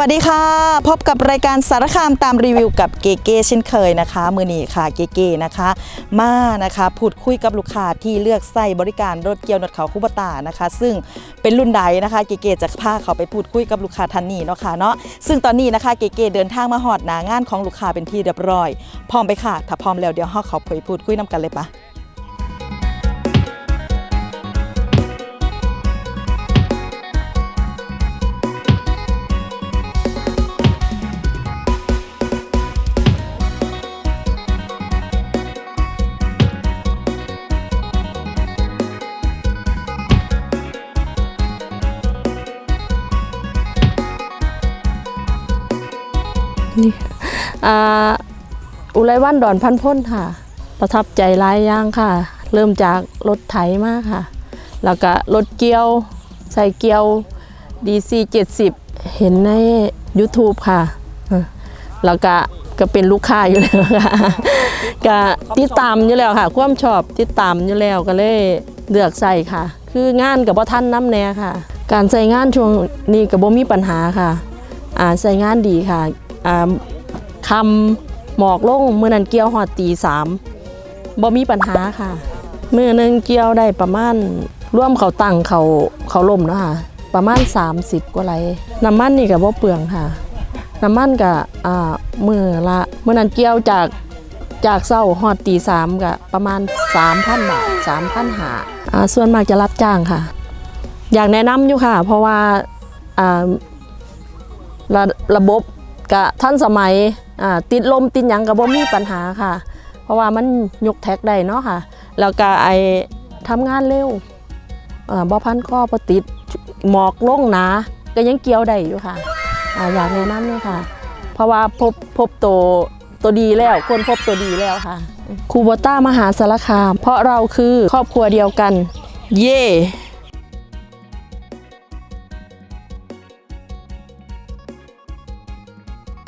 สวัสดีค่ะ พบกับรายการสารคามตามรีวิวกับเกเก้เช่นเคยนะคะ มือนีค่ะเกเก้นะคะ มานะคะพูดคุยกับลูกค้าที่เลือกใส่บริการรถเกียวหนวดเขาคูบตานะคะ ซึ่งเป็นรุ่นใดนะคะเกเก้จะพาเขาไปพูดคุยกับลูกค้าท่านนี้เนาะค่ะเนาะซึ่งตอนนี้นะคะเกเก้เดินทางมาหอดหนางานของลูกค้าเป็นที่เรียบร้อย พร้อมไปค่ะ ถ้าพร้อมแล้วเดี๋ยวเราเขาไปพูดคุยน้กันเลยปะ นี่อ่าอุไรวันดอนพันพ้นค่ะ ประทับใจหลายอย่างค่ะ เริ่มจากรถไถมากค่ะ แล้วก็รถเกียวใส่เกียว DC 70 เห็นใน YouTube ค่ะ แล้วก็ก็เป็นลูกค้าอยู่แล้วค่ะก็ติดตามอยู่แล้วค่ะ ความชอบติดตามอยู่แล้วก็เลยเลือกใส่ค่ะ คืองานกับพ่ท่านน้ำแน่ค่ะ การใส่งานช่วงนี้กับบ่มีปัญหาค่ะ อ่าใส่งานดีค่ะ คำหมอกลงเมื่อนั้นเกี่ยวหอดตีสามบ่มีปัญหาค่ะมือนึงเกี่ยวได้ประมาณร่วมเขาตั้งเขาเขาล่มเนาะค่ะประมาณ 30 กว่าไหลน้ำมันนี่กับบ่าเปลืองค่ะ น้ำมันกับอ่ามือละเมื่อนั้นเกี่ยวจากจากเศร้าหอดตีสามกับประมาณ 3,000 บาท 3,000หาอ่าส่วนมากจะรับจ้างค่ะ อยากแนะนำอยู่ค่ะ เพราะว่าอ่าระระบบ กับท่านสมัยติดลมติดหยังกับบ่มีปัญหาค่ะ เพราะว่ามันยกแท็กได้เนาะค่ะ แล้วก็ไอทำงานเร็วอ่าบ่พันข้อบ่ติดหมอกลงหนาก็ยังเกี่ยวได้อยู่ค่ะออยากแนะนำเลยค่ะ เพราะว่าพบพบตัวตัวดีแล้วคนพบตัวดีแล้วค่ะคูโบต้ามหาสารคาม เพราะเราคือครอบครัวเดียวกัน เย่